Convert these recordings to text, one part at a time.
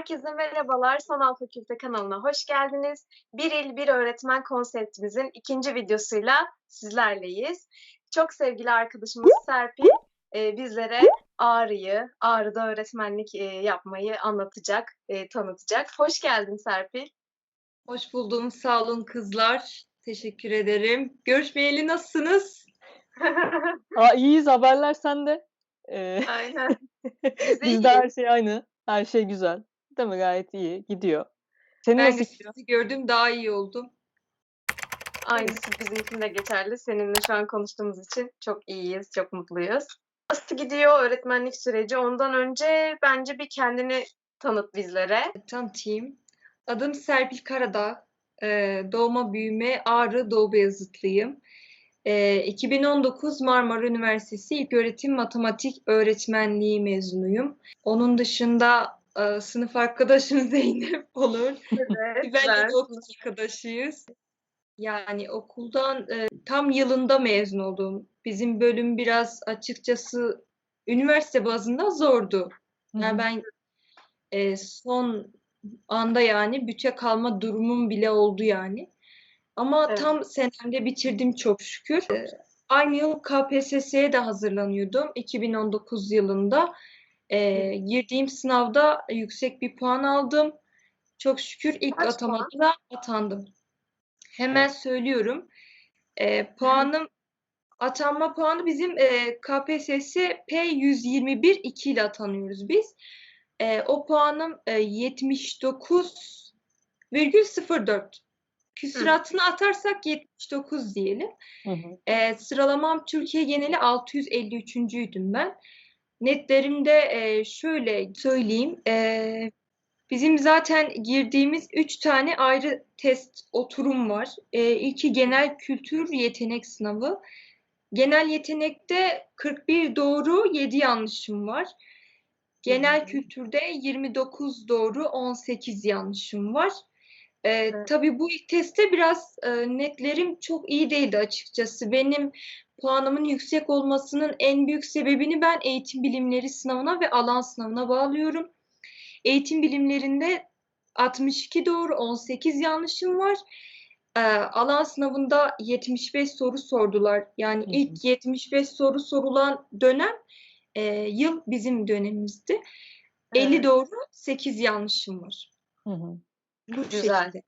Herkese merhabalar. Sanal Fakülte kanalına hoş geldiniz. Bir il bir öğretmen konseptimizin ikinci videosuyla sizlerleyiz. Çok sevgili arkadaşımız Serpil e, bizlere Ağrı'yı, Ağrı'da öğretmenlik e, yapmayı anlatacak, e, tanıtacak. Hoş geldin Serpil. Hoş buldum. Sağ olun kızlar. Teşekkür ederim. Görüşmeyeli nasılsınız? Aa, iyiyiz haberler sende. Ee, Aynen. Biz de bizde her şey aynı. Her şey güzel. Değil mi? Gayet iyi. Gidiyor. Senin Ben nasıl gidiyor? sizi gördüm daha iyi oldum. Aynısı bizim için de geçerli. Seninle şu an konuştuğumuz için çok iyiyiz, çok mutluyuz. Nasıl gidiyor öğretmenlik süreci? Ondan önce bence bir kendini tanıt bizlere. Tanıtayım. Adım Serpil Karadağ. Ee, doğma büyüme Ağrı Doğu Beyazıtlıyım. Ee, 2019 Marmara Üniversitesi İlköğretim Matematik Öğretmenliği mezunuyum. Onun dışında e, sınıf arkadaşım Zeynep olur. Evet, Ben de okul arkadaşıyız. Yani okuldan e, tam yılında mezun oldum. Bizim bölüm biraz açıkçası üniversite bazında zordu. Yani hı. ben e, son anda yani büte kalma durumum bile oldu yani. Ama Evet. tam senemde bitirdim çok şükür. E, aynı yıl KPSS'ye de hazırlanıyordum 2019 yılında. E, girdiğim sınavda yüksek bir puan aldım. Çok şükür ilk Kaç atamada da atandım. Hemen söylüyorum. E, puanım atanma puanı bizim e, KPSS P121 2 ile atanıyoruz biz. E, o puanım e, 79,04. Küsuratını atarsak 79 diyelim. Hı hı. E, sıralamam Türkiye geneli 653.'üydüm ben. Netlerimde e, şöyle söyleyeyim. E, bizim zaten girdiğimiz 3 tane ayrı test oturum var. E, ilki genel kültür yetenek sınavı. Genel yetenekte 41 doğru 7 yanlışım var. Genel kültürde 29 doğru 18 yanlışım var. Ee, Evet. tabii bu ilk testte biraz e, netlerim çok iyi değildi açıkçası. Benim puanımın yüksek olmasının en büyük sebebini ben eğitim bilimleri sınavına ve alan sınavına bağlıyorum. Eğitim bilimlerinde 62 doğru 18 yanlışım var. Ee, alan sınavında 75 soru sordular. Yani Hı hı. ilk 75 soru sorulan dönem e, yıl bizim dönemimizdi. 50 Evet. doğru 8 yanlışım var. Hı hı. Bu Güzel. şekilde.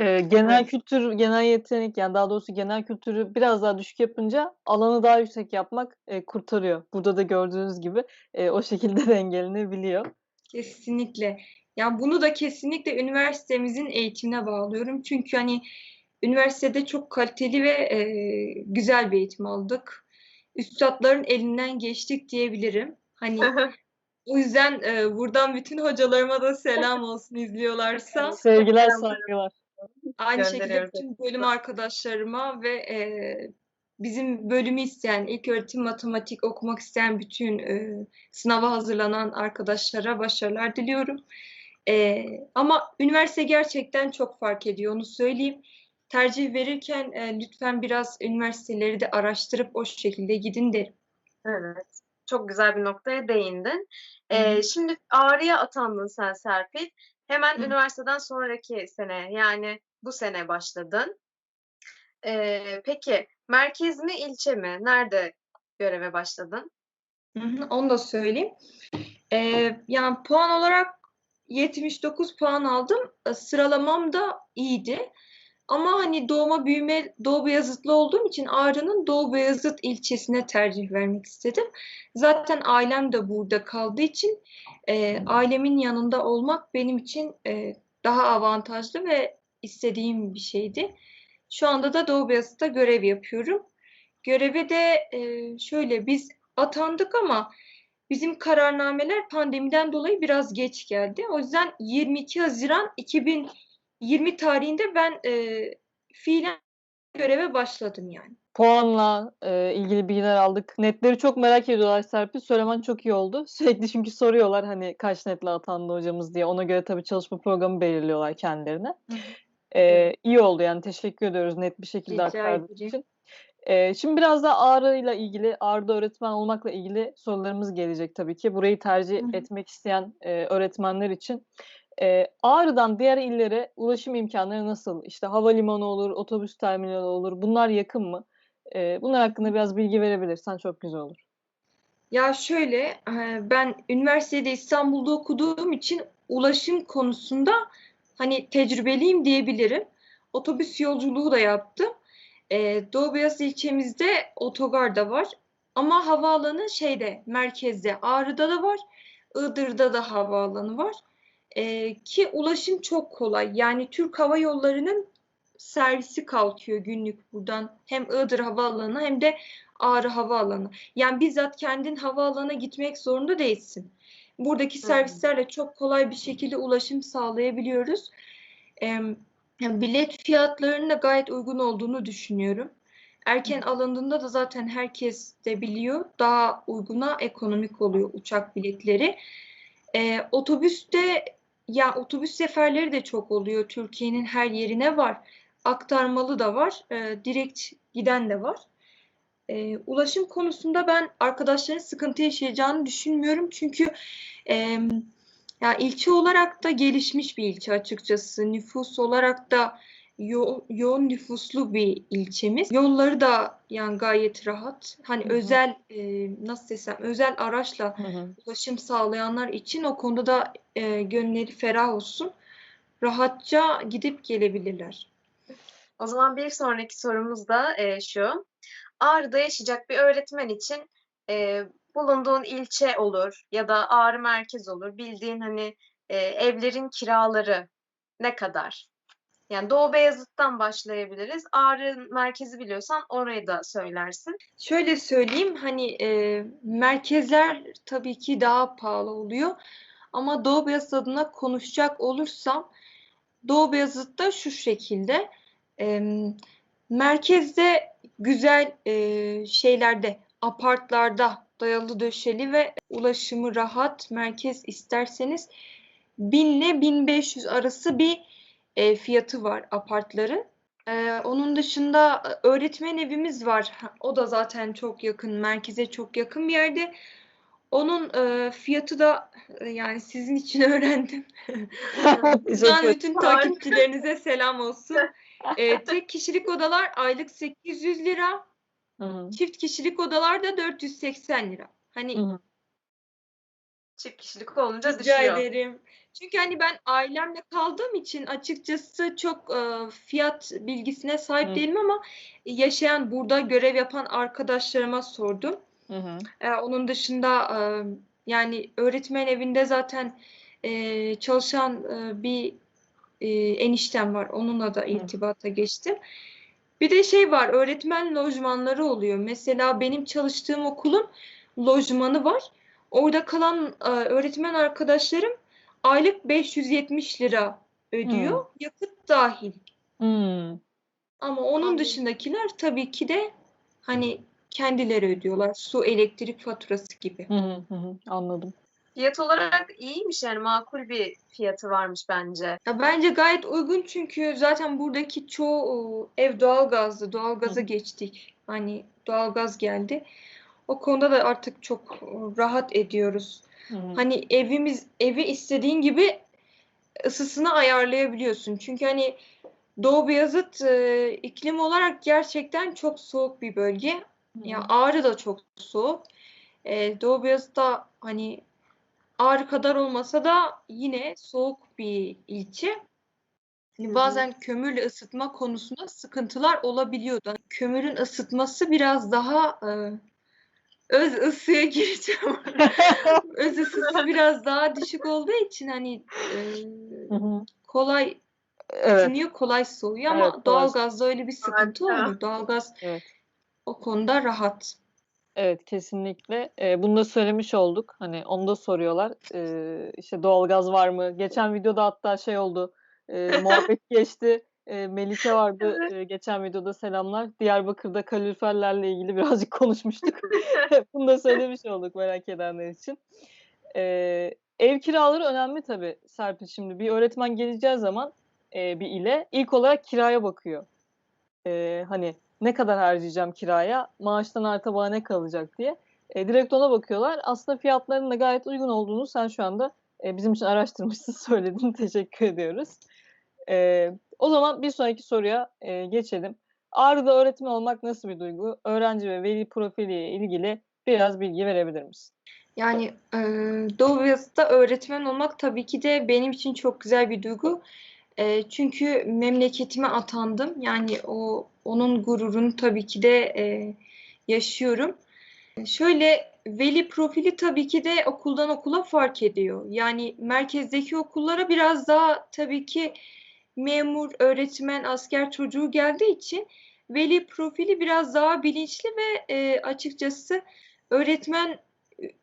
Ee, genel Evet. kültür, genel yetenek yani daha doğrusu genel kültürü biraz daha düşük yapınca alanı daha yüksek yapmak e, kurtarıyor. Burada da gördüğünüz gibi e, o şekilde dengelenebiliyor. Kesinlikle. Yani bunu da kesinlikle üniversitemizin eğitimine bağlıyorum. Çünkü hani üniversitede çok kaliteli ve e, güzel bir eğitim aldık. Üstadların elinden geçtik diyebilirim. Hani o yüzden e, buradan bütün hocalarıma da selam olsun izliyorlarsa. Sevgiler, saygılar. Aynı şekilde bütün bölüm arkadaşlarıma ve e, bizim bölümü isteyen, ilköğretim matematik okumak isteyen bütün e, sınava hazırlanan arkadaşlara başarılar diliyorum. E, ama üniversite gerçekten çok fark ediyor, onu söyleyeyim. Tercih verirken e, lütfen biraz üniversiteleri de araştırıp o şekilde gidin derim. Evet. Çok güzel bir noktaya değindin. Ee, şimdi Ağrı'ya atandın sen Serpil. Hemen Hı. üniversiteden sonraki sene yani bu sene başladın. Ee, peki merkez mi ilçe mi? Nerede göreve başladın? Hı hı, onu da söyleyeyim. Ee, yani puan olarak 79 puan aldım. Sıralamam da iyiydi. Ama hani doğma büyüme Doğu Beyazıtlı olduğum için Ağrı'nın Doğu Beyazıt ilçesine tercih vermek istedim. Zaten ailem de burada kaldığı için e, ailemin yanında olmak benim için e, daha avantajlı ve istediğim bir şeydi. Şu anda da Doğu Beyazıt'ta görev yapıyorum. Göreve de e, şöyle biz atandık ama bizim kararnameler pandemiden dolayı biraz geç geldi. O yüzden 22 Haziran 2020 tarihinde ben e, fiilen göreve başladım yani. Puanla e, ilgili bilgiler aldık. Netleri çok merak ediyorlar Serpil. Söylemen çok iyi oldu. Sürekli çünkü soruyorlar hani kaç netle atandı hocamız diye. Ona göre tabii çalışma programı belirliyorlar kendilerine. Eee, iyi oldu yani teşekkür ediyoruz net bir şekilde aktardığın için. Eee, şimdi biraz da Ağrı'yla ilgili, Ağrı'da öğretmen olmakla ilgili sorularımız gelecek tabii ki. Burayı tercih etmek isteyen, eee, öğretmenler için. Eee, Ağrı'dan diğer illere ulaşım imkânları nasıl? İşte havalimanı olur, otobüs terminali olur. Bunlar yakın mı? Eee, bunlar hakkında biraz bilgi verebilirsen çok güzel olur. Ya şöyle, ben üniversitede İstanbul'da okuduğum için ulaşım konusunda hani tecrübeliyim diyebilirim. Otobüs yolculuğu da yaptım. Eee, Doğu Beyazıt ilçemizde otogar da var. Ama havaalanı şeyde, merkezde, Ağrı'da da var, Iğdır'da da havaalanı var. Eee, ki ulaşım çok kolay. Yani Türk Hava Yolları'nın servisi kalkıyor günlük buradan hem Iğdır Havaalanı hem de Ağrı Havaalanı. Yani bizzat kendin havaalanına gitmek zorunda değilsin. Buradaki servislerle çok kolay bir şekilde ulaşım sağlayabiliyoruz. Ya bilet fiyatlarının da gayet uygun olduğunu düşünüyorum. Erken alındığında da zaten herkes de biliyor. Daha uyguna ekonomik oluyor uçak biletleri. Ee, otobüste ya otobüs seferleri de çok oluyor. Türkiye'nin her yerine var. Aktarmalı da var. e, direkt giden de var. E, ulaşım konusunda ben arkadaşların sıkıntı yaşayacağını düşünmüyorum. Çünkü e, ya ilçe olarak da gelişmiş bir ilçe açıkçası. Nüfus olarak da yo- yoğun nüfuslu bir ilçemiz. Yolları da yani gayet rahat. Hani Hı hı. özel e, nasıl desem özel araçla Hı hı. ulaşım sağlayanlar için o konuda da e, gönülleri ferah olsun. Rahatça gidip gelebilirler. O zaman bir sonraki sorumuz da e, şu. Ağrı'da yaşayacak bir öğretmen için e, bulunduğun ilçe olur ya da Ağrı merkez olur. Bildiğin hani e, evlerin kiraları ne kadar? Yani Doğu Beyazıt'tan başlayabiliriz. Ağrı merkezi biliyorsan orayı da söylersin. Şöyle söyleyeyim hani e, merkezler tabii ki daha pahalı oluyor. Ama Doğu Beyazıt adına konuşacak olursam Doğu Beyazıt'ta şu şekilde e, merkezde güzel e, şeylerde apartlarda dayalı döşeli ve ulaşımı rahat merkez isterseniz 1000 ile 1500 arası bir e, fiyatı var apartların. Ee, onun dışında e, öğretmen evimiz var. O da zaten çok yakın, merkeze çok yakın bir yerde. Onun e, fiyatı da e, yani sizin için öğrendim. Buradan bütün takipçilerinize selam olsun. E, tek kişilik odalar aylık 800 lira, Hı hı. çift kişilik odalar da 480 lira. Hani Hı hı. Çift kişilik olunca Rica düşüyor. ederim. Çünkü hani ben ailemle kaldığım için açıkçası çok e, fiyat bilgisine sahip Hı. değilim ama yaşayan burada görev yapan arkadaşlarıma sordum. Hı hı. E, onun dışında e, yani öğretmen evinde zaten e, çalışan e, bir e, eniştem var. Onunla da irtibata geçtim. Bir de şey var, öğretmen lojmanları oluyor. Mesela benim çalıştığım okulun lojmanı var. Orada kalan e, öğretmen arkadaşlarım aylık 570 lira ödüyor. Yakıt dahil. Hmm. Ama onun dışındakiler tabii ki de hani kendileri ödüyorlar. Su, elektrik faturası gibi. Hı hı. Hı hı. Anladım. Fiyat olarak iyiymiş yani makul bir fiyatı varmış bence. Ya bence gayet uygun çünkü zaten buradaki çoğu e, ev doğalgazlı. Doğalgaza Hı. geçtik. Hani doğalgaz geldi. O konuda da artık çok rahat ediyoruz. Hı hı. Hani evimiz evi istediğin gibi ısısını ayarlayabiliyorsun. Çünkü hani Doğu Beyazıt e, iklim olarak gerçekten çok soğuk bir bölge. Ya Ağrı da çok soğuk. E, Doğu Beyazıt da hani Ağrı kadar olmasa da yine soğuk bir ilçe. Hani bazen kömürle ısıtma konusunda sıkıntılar olabiliyordu. Kömürün ısıtması biraz daha e, öz ısıya gireceğim. öz ısısı biraz daha düşük olduğu için hani e, kolay Evet. ısınıyor, kolay soğuyor ama Evet, doğalgazda öyle bir sıkıntı Harika. olmuyor. Doğalgaz Evet. o konuda rahat. Evet kesinlikle. Ee, bunu da söylemiş olduk. Hani onu da soruyorlar. Ee, işte doğalgaz var mı? Geçen videoda hatta şey oldu. E, muhabbet geçti. E, Melike vardı e, geçen videoda selamlar. Diyarbakır'da kaloriferlerle ilgili birazcık konuşmuştuk. Bunu da söylemiş olduk merak edenler için. Ee, ev kiraları önemli tabii Serpil şimdi. Bir öğretmen geleceği zaman e, bir ile ilk olarak kiraya bakıyor. E, hani ne kadar harcayacağım kiraya, maaştan arta bana ne kalacak diye. E, direkt ona bakıyorlar. Aslında fiyatların da gayet uygun olduğunu sen şu anda e, bizim için araştırmışsın, söyledin. Teşekkür ediyoruz. E, o zaman bir sonraki soruya e, geçelim. Ağrı'da öğretmen olmak nasıl bir duygu? Öğrenci ve veli profiliyle ilgili biraz bilgi verebilir misin? Yani e, Doğu Beyazıt'ta öğretmen olmak tabii ki de benim için çok güzel bir duygu. E, çünkü memleketime atandım. Yani o onun gururunu tabii ki de e, yaşıyorum. Şöyle veli profili tabii ki de okuldan okula fark ediyor. Yani merkezdeki okullara biraz daha tabii ki memur, öğretmen, asker çocuğu geldiği için veli profili biraz daha bilinçli ve e, açıkçası öğretmen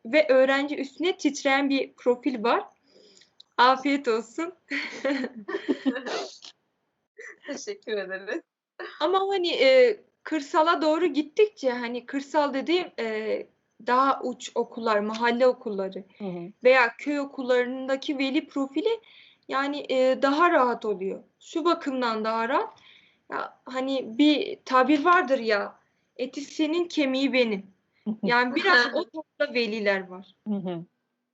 ve öğrenci üstüne titreyen bir profil var. Afiyet olsun. Teşekkür ederiz. Ama hani e, kırsala doğru gittikçe hani kırsal dediğim e, daha uç okullar, mahalle okulları Hı hı. veya köy okullarındaki veli profili yani e, daha rahat oluyor. Şu bakımdan daha rahat. Ya, hani bir tabir vardır ya, eti senin kemiği benim. Yani biraz o topta veliler var. Hı hı.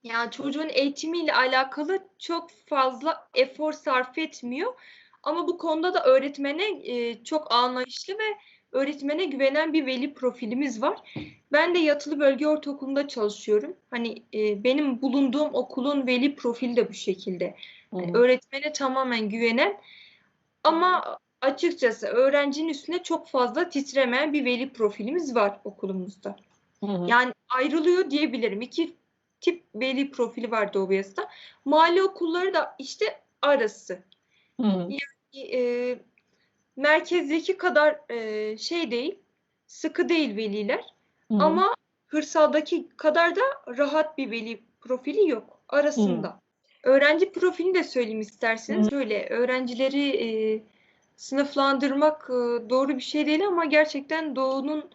Yani çocuğun eğitimiyle alakalı çok fazla efor sarf etmiyor. Ama bu konuda da öğretmene e, çok anlayışlı ve öğretmene güvenen bir veli profilimiz var. Ben de yatılı bölge ortaokulunda çalışıyorum. Hani e, benim bulunduğum okulun veli profili de bu şekilde. Yani öğretmene tamamen güvenen ama açıkçası öğrencinin üstüne çok fazla titremeyen bir veli profilimiz var okulumuzda. Hı. Yani ayrılıyor diyebilirim. İki tip veli profili var Doğu Beyazıt'ta. Mahalle okulları da işte arası. Hı hı. E, merkezdeki kadar e, şey değil, sıkı değil veliler. Hı. Ama kırsaldaki kadar da rahat bir veli profili yok arasında. Öğrenci profilini de söyleyeyim isterseniz. Böyle öğrencileri e, sınıflandırmak e, doğru bir şey değil ama gerçekten Doğu'nun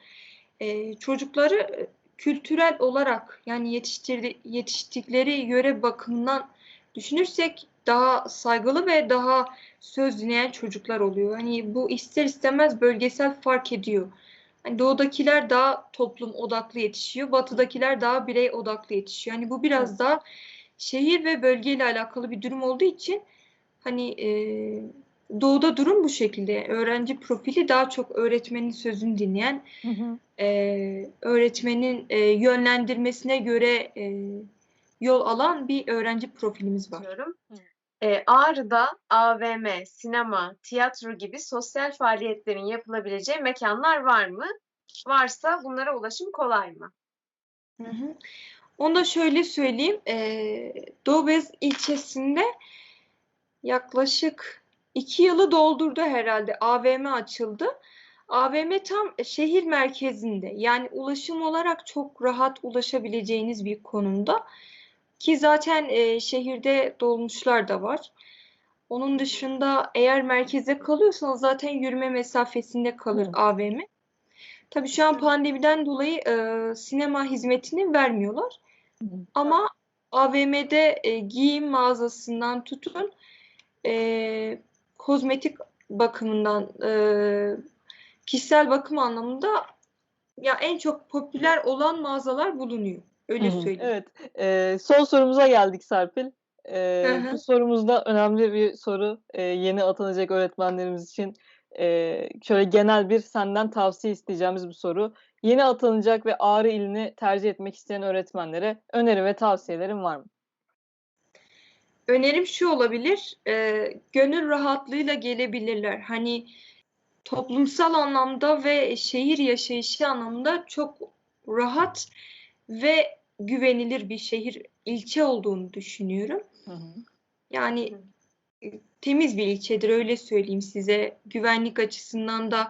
e, çocukları e, kültürel olarak yani yetiştirdi, yetiştikleri yöre bakımından düşünürsek daha saygılı ve daha söz dinleyen çocuklar oluyor. Hani bu ister istemez bölgesel fark ediyor. Hani doğudakiler daha toplum odaklı yetişiyor, batıdakiler daha birey odaklı yetişiyor. Hani bu biraz daha şehir ve bölgeyle alakalı bir durum olduğu için hani e, doğuda durum bu şekilde. Öğrenci profili daha çok öğretmenin sözünü dinleyen, Hı hı. e, öğretmenin e, yönlendirmesine göre e, yol alan bir öğrenci profilimiz var. Ee, Ağrı'da AVM, sinema, tiyatro gibi sosyal faaliyetlerin yapılabileceği mekanlar var mı? Varsa bunlara ulaşım kolay mı? Hı hı. Onu da şöyle söyleyeyim. Ee, Doğubeyaz ilçesinde yaklaşık iki yılı doldurdu herhalde. AVM açıldı. AVM tam şehir merkezinde. Yani ulaşım olarak çok rahat ulaşabileceğiniz bir konumda. Ki zaten e, şehirde dolmuşlar da var. Onun dışında eğer merkeze kalıyorsanız zaten yürüme mesafesinde kalır Hı. AVM. Tabii şu an pandemiden dolayı e, sinema hizmetini vermiyorlar. Ama AVM'de e, giyim mağazasından tutun e, kozmetik bakımından e, kişisel bakım anlamında ya en çok popüler olan mağazalar bulunuyor. Öyle Hı hı. söyleyeyim. Evet. Ee, son sorumuza geldik Serpil. Hı. bu sorumuzda önemli bir soru. Ee, yeni atanacak öğretmenlerimiz için ee, şöyle genel bir senden tavsiye isteyeceğimiz bir soru. Yeni atanacak ve Ağrı ilini tercih etmek isteyen öğretmenlere öneri ve tavsiyelerin var mı? Önerim şu olabilir, e, gönül rahatlığıyla gelebilirler. Hani toplumsal anlamda ve şehir yaşayışı anlamında çok rahat ve güvenilir bir şehir, ilçe olduğunu düşünüyorum. Hı hı. Yani e, temiz bir ilçedir öyle söyleyeyim size. Güvenlik açısından da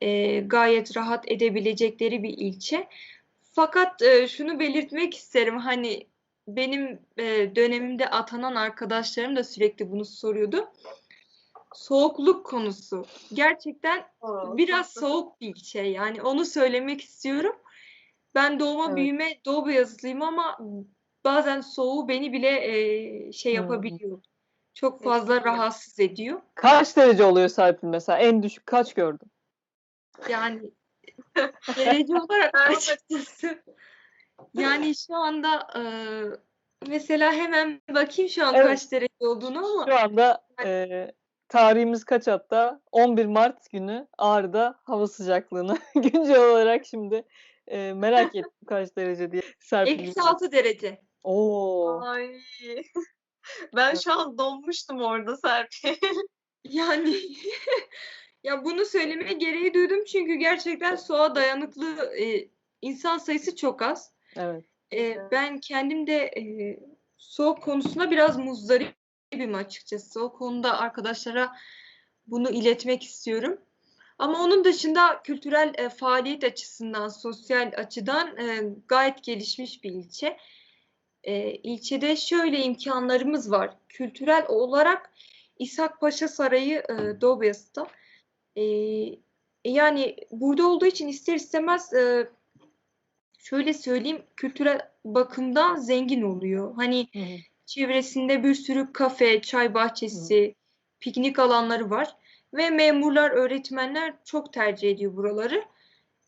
e, gayet rahat edebilecekleri bir ilçe. Fakat e, şunu belirtmek isterim hani benim e, dönemimde atanan arkadaşlarım da sürekli bunu soruyordu. Soğukluk konusu. Gerçekten Oo, biraz çok- soğuk bir ilçe yani onu söylemek istiyorum. Ben doğma Evet. büyüme Doğu Beyazıtlıyım ama bazen soğuğu beni bile e, şey yapabiliyor. çok fazla Etkiliyor. rahatsız ediyor. Kaç derece oluyor Serpil mesela? En düşük kaç gördün? Yani derece olarak açıkçası yani şu anda e, mesela hemen bakayım şu an Evet. kaç derece olduğunu ama Şu anda e, tarihimiz kaç hatta? 11 Mart günü Ağrı'da hava sıcaklığını güncel olarak şimdi e, merak ettim kaç derece diye. Eksi 6 derece. Oo. Ay. Ben şu an donmuştum orada Serpil. Yani ya bunu söylemeye gereği duydum çünkü gerçekten soğuğa dayanıklı e, insan sayısı çok az. Evet. E, ben kendim de e, soğuk konusunda biraz muzdaribim açıkçası. O konuda arkadaşlara bunu iletmek istiyorum. Ama onun dışında kültürel e, faaliyet açısından, sosyal açıdan e, gayet gelişmiş bir ilçe. E, ilçede şöyle imkanlarımız var. Kültürel olarak İshak Paşa Sarayı e, Doğu Beyazıt'ta. E, yani burada olduğu için ister istemez e, şöyle söyleyeyim kültürel bakımdan zengin oluyor. Hani Hı hı. çevresinde bir sürü kafe, çay bahçesi, piknik alanları var ve memurlar, öğretmenler çok tercih ediyor buraları.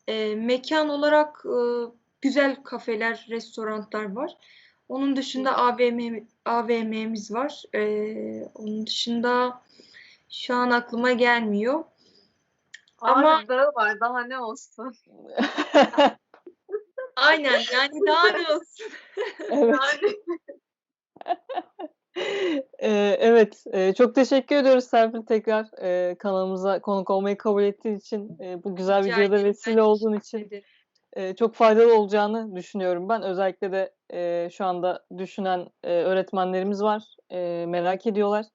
E, mekan olarak e, güzel kafeler, restoranlar var. Onun dışında AVM, AVM'miz var. E, onun dışında şu an aklıma gelmiyor. Ama- Ağrı Dağı var daha ne olsun. Aynen yani daha ne olsun. evet. Ee, evet, e, çok teşekkür ediyoruz Serpil tekrar e, kanalımıza konuk olmayı kabul ettiğin için, e, bu güzel Rica videoda vesile olduğun için e, çok faydalı olacağını düşünüyorum ben. Özellikle de e, şu anda düşünen e, öğretmenlerimiz var, e, merak ediyorlar.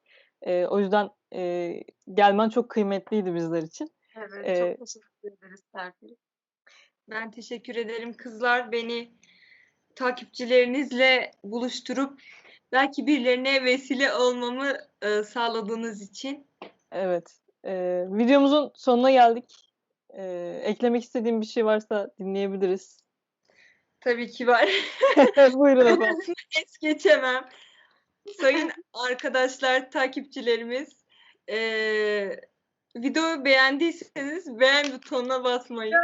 E, o yüzden e, gelmen çok kıymetliydi bizler için. Evet Ee, çok teşekkür ederiz Serpil. Ben teşekkür ederim kızlar beni takipçilerinizle buluşturup belki birilerine vesile olmamı e, sağladığınız için. Evet, e, videomuzun sonuna geldik. E, eklemek istediğim bir şey varsa dinleyebiliriz. Tabii ki var. Buyurun efendim. Es geçemem. Sayın arkadaşlar, takipçilerimiz, e, videoyu beğendiyseniz beğen butonuna basmayı.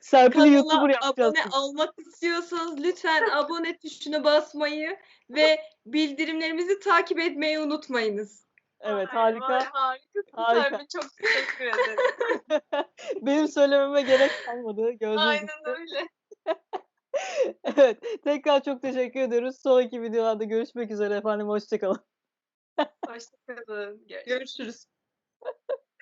Serpil'i YouTuber yapacağız. abone olmak istiyorsanız lütfen abone tuşuna basmayı ve bildirimlerimizi takip etmeyi unutmayınız. Evet harika. vay, harikasın Harika. Serpil çok teşekkür ederim. Benim söylememe gerek kalmadı. Gördüğünüz Aynen öyle. evet. Tekrar çok teşekkür ediyoruz. Sonraki videolarda görüşmek üzere efendim. Hoşçakalın. Hoşçakalın. Görüşürüz.